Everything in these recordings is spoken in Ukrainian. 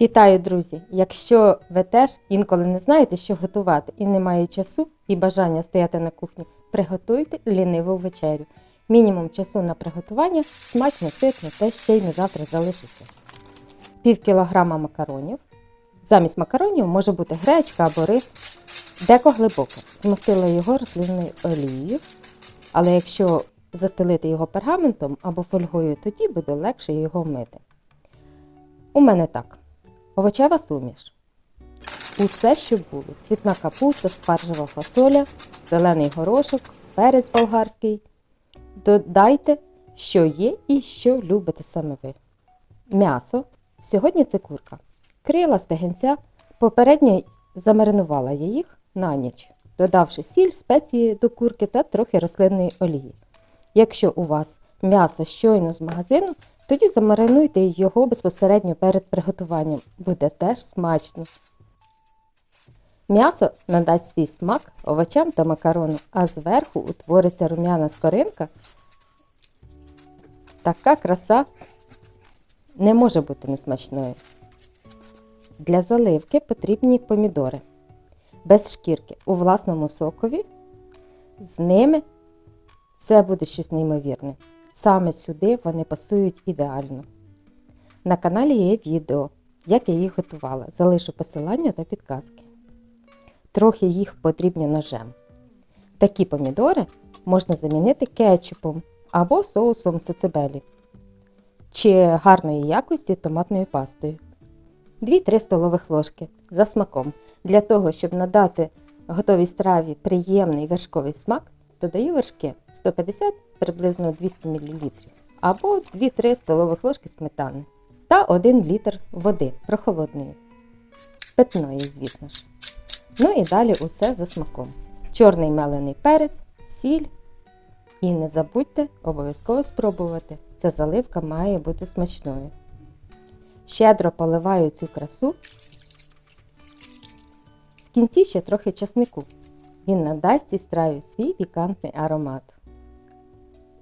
Вітаю, друзі! Якщо ви теж інколи не знаєте, що готувати, і немає часу і бажання стояти на кухні, приготуйте ліниву вечерю. Мінімум часу на приготування, смачно, ситно, те ще й на завтра залишиться. Пів кілограма макаронів. Замість макаронів може бути гречка або рис. Деко глибоко. Змастила його рослинною олією. Але якщо застелити його пергаментом або фольгою, тоді буде легше його мити. У мене так. Овочева суміш. Усе, що було. Цвітна капуста, спаржева фасоля, зелений горошок, перець болгарський. Додайте, що є і що любите саме ви. М'ясо. Сьогодні це курка. Крила стегенця. Попередньо замаринувала я їх на ніч, додавши сіль, спеції до курки та трохи рослинної олії. Якщо у вас м'ясо щойно з магазину, тоді замаринуйте його безпосередньо перед приготуванням. Буде теж смачно. М'ясо надасть свій смак овочам та макарону, а зверху утвориться рум'яна скоринка. Така краса не може бути несмачною. Для заливки потрібні помідори без шкірки у власному сокові. З ними це буде щось неймовірне. Саме сюди вони пасують ідеально. На каналі є відео, як я їх готувала. Залишу посилання та підказки. Трохи їх потрібно ножем. Такі помідори можна замінити кетчупом або соусом сацебелі чи гарної якості томатною пастою. 2-3 столових ложки за смаком. Для того, щоб надати готовій страві приємний вершковий смак, додаю вершки 150 приблизно 200 мл або 2-3 столових ложки сметани та 1 літр води прохолодної, питної, звісно ж. Ну і далі усе за смаком. Чорний мелений перець, сіль. І не забудьте обов'язково спробувати. Ця заливка має бути смачною. Щедро поливаю цю красу. В кінці ще трохи часнику. Він надасть цій страві свій пікантний аромат.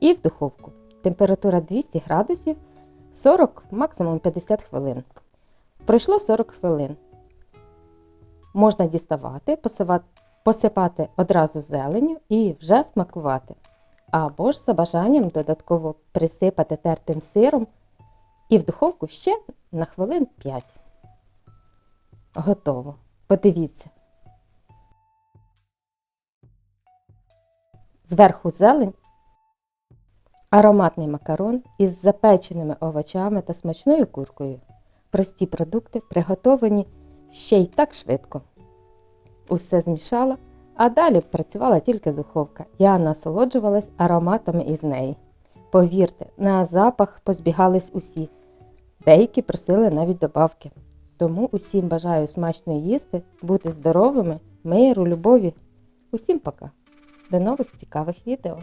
І в духовку. Температура 200 градусів 40, максимум 50 хвилин. Пройшло 40 хвилин. Можна діставати, посипати одразу зеленю і вже смакувати. Або ж за бажанням додатково присипати тертим сиром і в духовку ще на хвилин 5. Готово. Подивіться. Зверху зелень, ароматний макарон із запеченими овочами та смачною куркою. Прості продукти приготовані ще й так швидко. Усе змішала, а далі працювала тільки духовка. Я насолоджувалась ароматами із неї. Повірте, на запах позбігались усі. Деякі просили навіть добавки. Тому усім бажаю смачно їсти, бути здоровими, миру, любові. Усім пока! До нових цікавих відео!